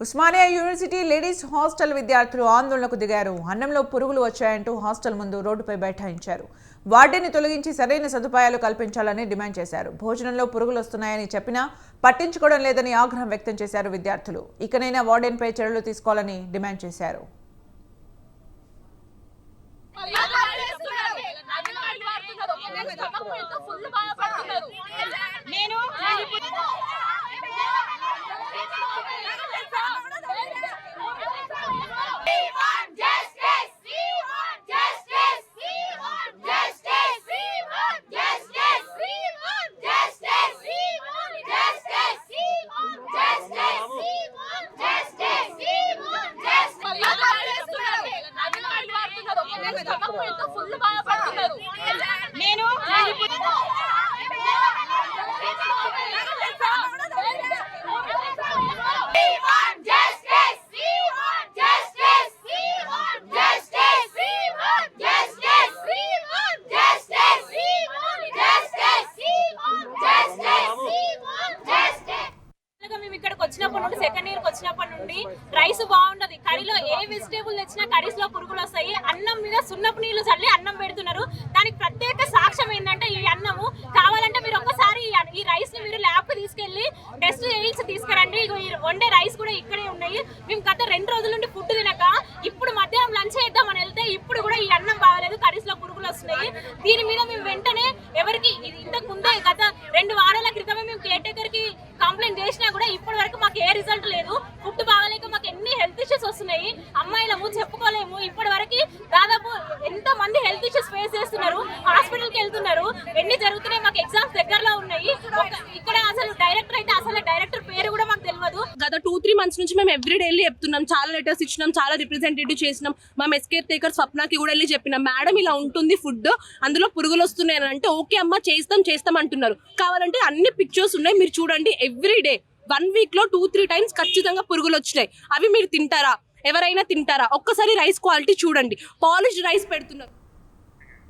Osmania university ladies hostel విద్యార్థులు ఆందోళనకు దిగారు అన్నంలో పురుగులు వచ్చాయంటూ హాస్టల్ ముందు రోడ్డుపై బైఠాయించారు వార్డెన్ని తొలగించి సరైన సదుపాయాలు కల్పించాలని డిమాండ్ చేశారు భోజనంలో పురుగులు వస్తున్నాయని చెప్పినా పట్టించుకోవడం లేదని ఆగ్రహం వ్యక్తం చేశారు విద్యార్థులు ఇకనైనా వార్డెన్పై చర్యలు తీసుకోవాలని డిమాండ్ చేశారు ఫుల్ నేను వచ్చినప్పటి నుండి సెకండ్ ఇయర్కి వచ్చినప్పటి నుండి రైస్ బాగుండదు. కర్రీలో ఏ వెజిటేబుల్ తెచ్చినా కర్రీస్లో పురుగులు వస్తాయి. అన్నం మీద సున్నపు నీళ్ళు చల్లి అన్నం పెడుతున్నారు. దానికి ప్రత్యేక సాక్ష్యం ఏంటంటే ఈ అన్నము. కావాలంటే మీరు ఒక్కసారి ఈ రైస్ని మీరు ల్యాబ్కు తీసుకెళ్ళి టెస్ట్ చేయించి తీసుకురండి. ఇగో ఈ వండే రైస్ కూడా ఇక్కడే ఉన్నాయి. మేము గత రెండు రోజుల నుండి ఫుడ్ తినక ఇప్పుడు మధ్యాహ్నం లంచ్ చేద్దామని వెళ్తే ఇప్పుడు కూడా ఈ అన్నం బాగలేదు కర్రీస్లో పురుగులు వస్తున్నాయి. దీని మీద మేము వెంటనే ఎవరికి ఇది ఇంతకు ముందే గత రెండు వారాల క్రితమే మేము కేర్ టేకర్కి కంప్లైంట్ చేసినా కూడా ఇప్పటి వరకు మాకు ఏ రిజల్ట్ లేదు. ఫుడ్ బాగాలేక మాకు ఎన్ని హెల్త్ ఇష్యూస్ వస్తున్నాయి? అమ్మాయిలము చెప్పుకోలేము. ఇప్పటి వరకు దాదాపు ఎంత మంది హెల్త్ ఇష్యూస్ ఫేస్ చేస్తున్నారు? హాస్పిటల్కి వెళ్తున్నారు. ఎన్ని జరుగుతున్నాయి? మాకు ఎగ్జామ్స్ దగ్గరలో ఉన్నాయి. ఇక్కడ అసలు డైరెక్టర్ అయితే అసలు డైరెక్టర్ పేరు కూడా మాకు తెలియదు గత టూ త్రీ మంత్స్ నుంచి మేము ఎవ్రీ డే వెళ్ళి చెప్తున్నాం. చాలా లెటర్స్ ఇచ్చినాం. చాలా రిప్రజెంటేటివ్ చేసినాం. మా మెస్కేర్ టేకర్ స్వప్నకి కూడా వెళ్ళి చెప్పినాం. మేడం ఇలా ఉంటుంది ఫుడ్ అందులో పురుగులు వస్తున్నాయి అని అంటే ఓకే అమ్మ చేస్తాం చేస్తాం అంటున్నారు. కావాలంటే అన్ని పిక్చర్స్ ఉన్నాయి. మీరు చూడండి. ఎవ్రీ డే వన్ వీక్లో టూ త్రీ టైమ్స్ ఖచ్చితంగా పురుగులు వచ్చినాయి. అవి మీరు తింటారా? ఎవరైనా తింటారా? ఒక్కసారి రైస్ క్వాలిటీ చూడండి. పాలిష్డ్ రైస్ పెడుతున్నారు.